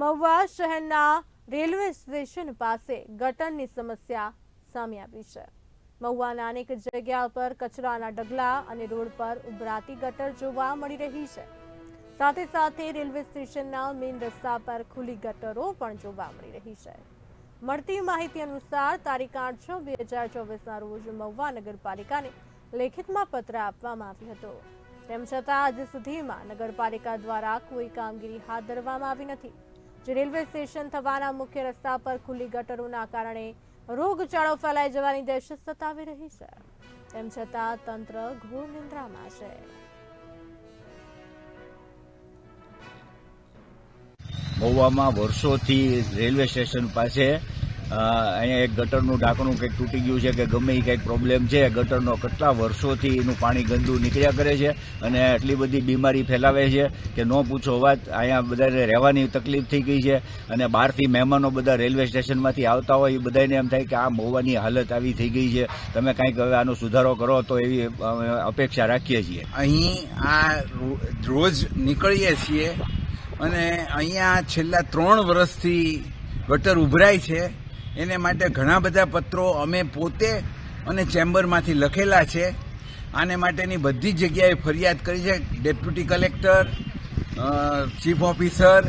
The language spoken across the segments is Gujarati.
મહુવા શહેરના રેલવે સ્ટેશન પાસે ગટરની સમસ્યા સામે આવી છે. મહુવાના અનેક જગ્યા પર કચરાના ડગલા અને રોડ પર ઉભરાતી ગટર જોવા મળી રહી છે. સાથે સાથે રેલવે સ્ટેશનના મેઇન રસ્તા પર ખુલ્લી ગટરો પણ જોવા મળી રહી છે. મળતી માહિતી અનુસાર તારીખ આઠ છ બે હજાર ચોવીસના રોજ મહુવા નગરપાલિકાને લેખિતમાં પત્ર આપવામાં આવ્યો હતો. તેમ છતાં આજ સુધીમાં નગરપાલિકા દ્વારા કોઈ કામગીરી હાથ ધરવામાં આવી નથી. રેલવે સ્ટેશન થવાના મુખ્ય રસ્તા પર ખુલ્લી ગટરોના કારણે રોગચાળો ફેલાઈ જવાની દહેશત સતાવી રહી છે. તેમ છતાં તંત્ર ઘોર નિંદ્રામાં છે. મહુવામાં વર્ષોથી રેલવે સ્ટેશન પાસે અહીંયા એક ગટરનું ઢાંકણું કંઈક તૂટી ગયું છે કે ગમે એ કંઈક પ્રોબ્લેમ છે, ગટરનો કેટલા વર્ષોથી એનું પાણી ગંદુ નીકળ્યા કરે છે અને એટલી બધી બીમારી ફેલાવે છે કે ન પૂછો વાત, અહીંયા બધાને રહેવાની તકલીફ થઈ ગઈ છે અને બહારથી મહેમાનો બધા રેલવે સ્ટેશનમાંથી આવતા હોય એ બધાને એમ થાય કે આ મોવાની હાલત આવી થઈ ગઈ છે. તમે કાંઈક હવે આનો સુધારો કરો તો એવી અપેક્ષા રાખીએ છીએ. અહીં આ રોજ નીકળીએ છીએ અને અહીંયા છેલ્લા ત્રણ વર્ષથી ગટર ઉભરાય છે. એને માટે ઘણા બધા પત્રો અમે પોતે અને ચેમ્બરમાંથી લખેલા છે. આને માટેની બધી જગ્યાએ ફરિયાદ કરી છે. ડેપ્યુટી કલેક્ટર ચીફ ઓફિસર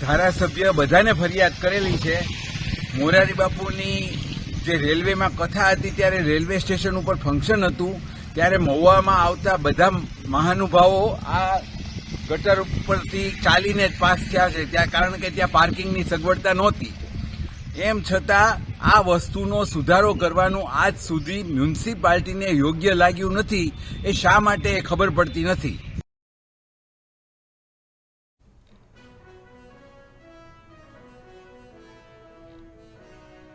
ધારાસભ્ય બધાને ફરિયાદ કરેલી છે. મોરારી બાપુની જે રેલવેમાં કથા હતી ત્યારે રેલવે સ્ટેશન ઉપર ફંક્શન હતું. ત્યારે મહુવામાં આવતા બધા મહાનુભાવો આ ગટર ઉપરથી ચાલીને જ પાસ થયા છે. ત્યાં કારણ કે ત્યાં પાર્કિંગની સગવડતા નહોતી. એમ છતાં આ વસ્તુનો સુધારો કરવાનું આજ સુધી મ્યુનિસિપાલિટીને યોગ્ય લાગ્યું નથી, એ શા માટે ખબર પડતી નથી?